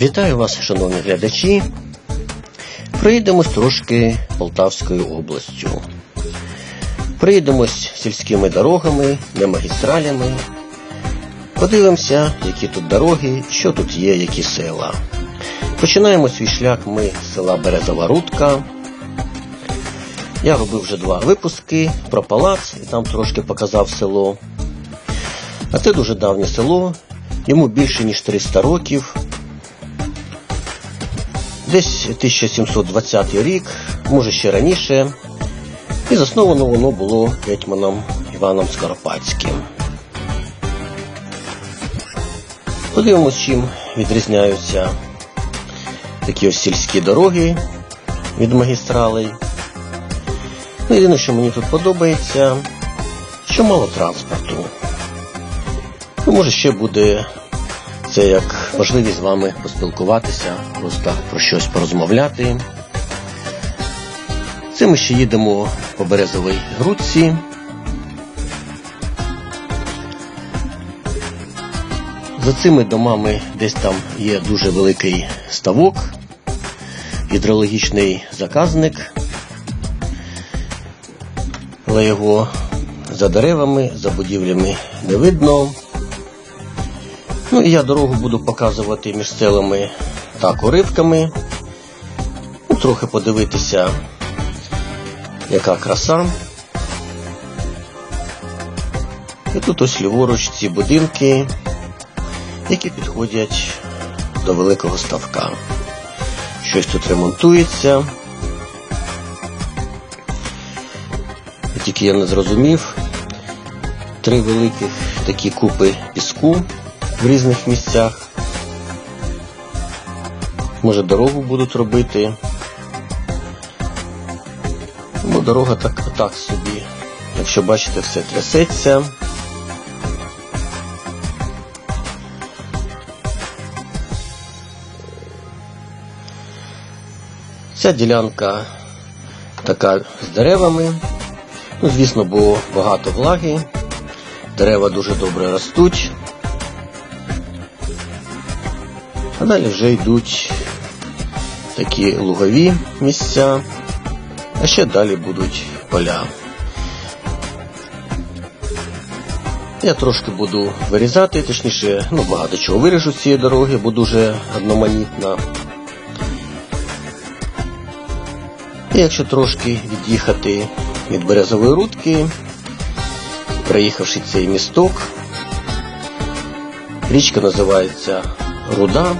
Вітаю вас, шановні глядачі. Проїдемось трошки Полтавською областю. Проїдемось сільськими дорогами, не магістралями. Подивимося, які тут дороги, що тут є, які села. Починаємо свій шлях ми з села Березова Рудка. Я робив вже два випуски про палац і там трошки показав село. А це дуже давнє село, йому більше ніж 300 років. Десь 1720 рік, може ще раніше, і засновано воно було гетьманом Іваном Скоропадським. Подивимось, чим відрізняються такі ось сільські дороги від магістралей. Ну, єдине, що мені тут подобається, що мало транспорту. Ну, може, ще буде це як можливість з вами поспілкуватися, просто про щось порозмовляти. Це ми ще їдемо по березовій грудці. За цими домами десь там є дуже великий ставок, гідрологічний заказник, але його за деревами, за будівлями не видно. Ну і я дорогу буду показувати між селами так уривками. Ну, трохи подивитися, яка краса. І тут ось ліворуч ці будинки, які підходять до великого ставка. Щось тут ремонтується. Тільки я не зрозумів. Три великих такі купи піску в різних місцях. Може дорогу будуть робити. Ну, дорога так, так собі. Якщо бачите, все трясеться. Ця ділянка така з деревами. Ну, звісно, було багато влаги. Дерева дуже добре ростуть. А далі вже йдуть такі лугові місця, а ще далі будуть поля. Я трошки буду вирізати, точніше, ну багато чого виріжу з цієї дороги, бо дуже одноманітна. І якщо трошки від'їхати від березової рудки, проїхавши цей місток, річка називається Руда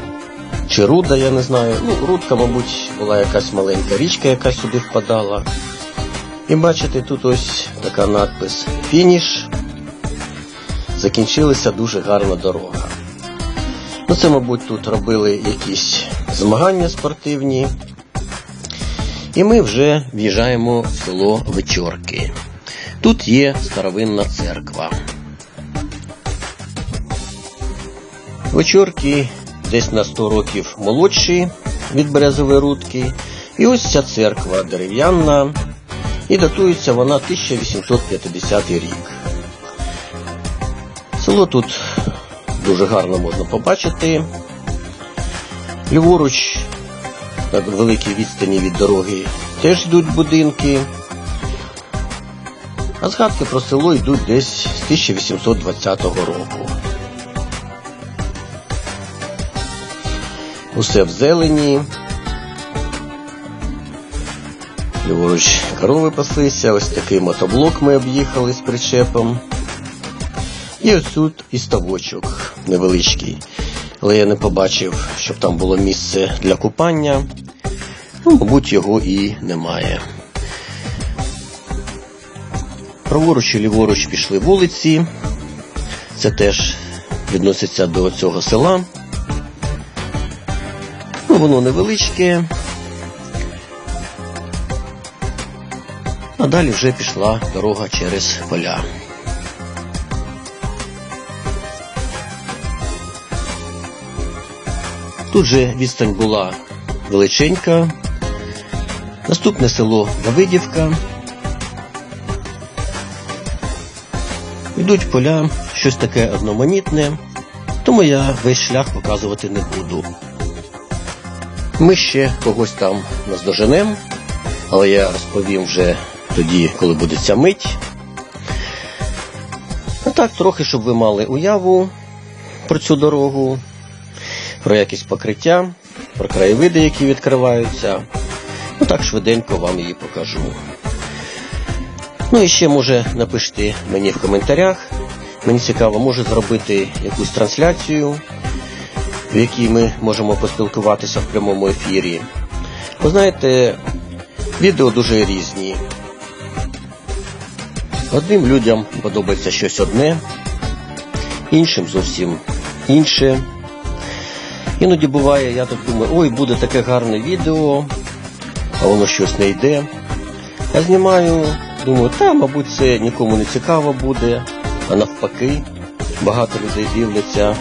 чи Руда, я не знаю. Ну, Рудка, мабуть, була якась маленька річка, яка сюди впадала. І бачите, тут ось така надпис Фініш. Закінчилася дуже гарна дорога. Ну, це, мабуть, тут робили якісь змагання спортивні. І ми вже в'їжджаємо в село Вечорки. Тут є старовинна церква. Вечорки десь на 100 років молодші від березової рудки. І ось ця церква дерев'яна. І датується вона 1850 рік. Село тут дуже гарно можна побачити. Ліворуч, на великій відстані від дороги, теж йдуть будинки. А згадки про село йдуть десь з 1820 року. Усе в зелені. Ліворуч корови паслися, ось такий мотоблок ми об'їхали з причепом. І ось тут і ставочок невеличкий. Але я не побачив, щоб там було місце для купання. Ну, мабуть, його і немає. Праворуч і ліворуч пішли вулиці. Це теж відноситься до цього села. Ну, воно невеличке. А далі вже пішла дорога через поля. Тут же відстань була величенька. Наступне село Давидівка. Йдуть поля, щось таке одноманітне, тому я весь шлях показувати не буду. Ми ще когось там наздоженем, але я розповім вже тоді, коли буде ця мить. Ну так, трохи, щоб ви мали уяву про цю дорогу, про якісь покриття, про краєвиди, які відкриваються. Ну так швиденько вам її покажу. Ну і ще може напишіть мені в коментарях. Мені цікаво, може зробити якусь трансляцію, в якій ми можемо поспілкуватися в прямому ефірі. Ви знаєте, відео дуже різні. Одним людям подобається щось одне, іншим зовсім інше. Іноді буває, я так думаю, ой, буде таке гарне відео, а воно щось не йде. Я знімаю, думаю, та, мабуть, це нікому не цікаво буде, а навпаки, багато людей дивляться,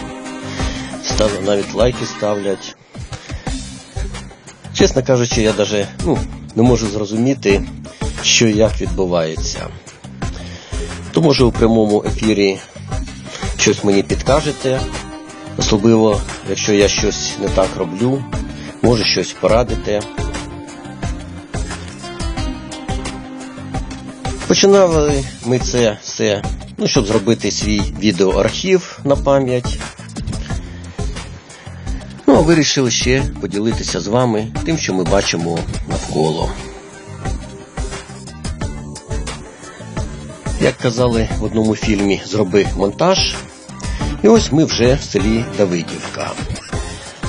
навіть лайки ставлять. Чесно кажучи, я навіть ну, не можу зрозуміти, що і як відбувається. То може у прямому ефірі щось мені підкажете, особливо, якщо я щось не так роблю, може щось порадите. Починали ми це все, ну, щоб зробити свій відеоархів на пам'ять. А вирішили ще поділитися з вами тим, що ми бачимо навколо. Як казали в одному фільмі, зроби монтаж. І ось ми вже в селі Давидівка.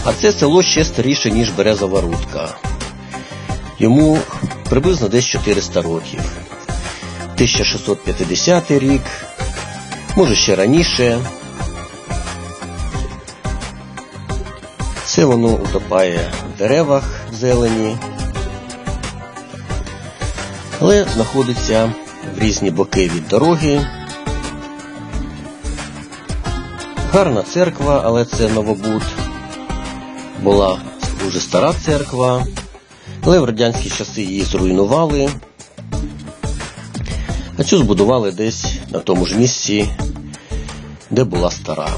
А це село ще старіше, ніж Березова Рудка. Йому приблизно десь 400 років. 1650 рік, може ще раніше. Все воно утопає в деревах в зелені, але знаходиться в різні боки від дороги. Гарна церква, але це Новобуд. Була дуже стара церква, але в радянські часи її зруйнували. А цю збудували десь на тому ж місці, де була стара.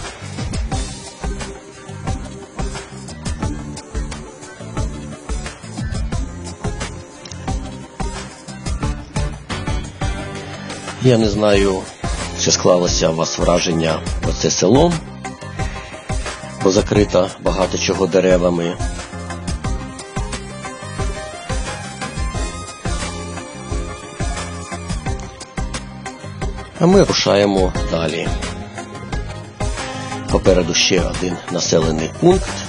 Я не знаю, чи склалося у вас враження про це село, бо закрита багато чого деревами. А ми рушаємо далі. Попереду ще один населений пункт.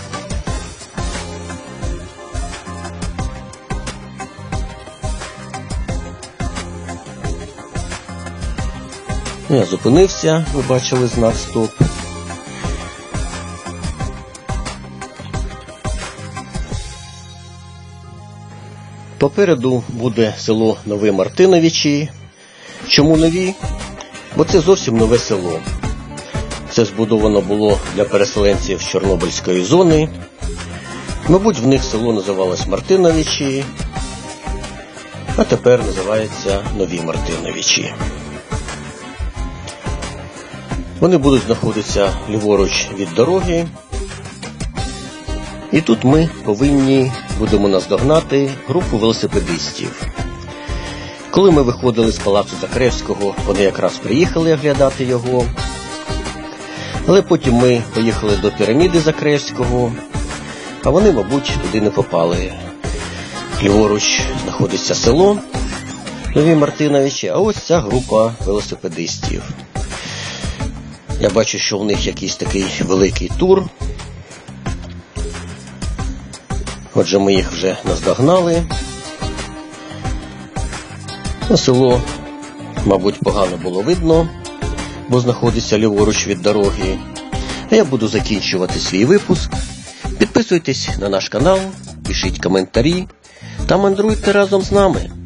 Я зупинився, ви бачили знак стоп. Попереду буде село Нові Мартиновичі. Чому нові? Бо це зовсім нове село. Це збудовано було для переселенців Чорнобильської зони. Мабуть, в них село називалось Мартиновичі, а тепер називається Нові Мартиновичі. Вони будуть знаходитися ліворуч від дороги. І тут ми повинні будемо наздогнати групу велосипедистів. Коли ми виходили з палацу Закревського, вони якраз приїхали оглядати його. Але потім ми поїхали до піраміди Закревського, а вони, мабуть, туди не попали. Ліворуч знаходиться село Нові Мартиновичі, а ось ця група велосипедистів. Я бачу, що в них якийсь такий великий тур. Отже, ми їх вже наздогнали. На село, мабуть, погано було видно, бо знаходиться ліворуч від дороги. А я буду закінчувати свій випуск. Підписуйтесь на наш канал, пишіть коментарі та мандруйте разом з нами.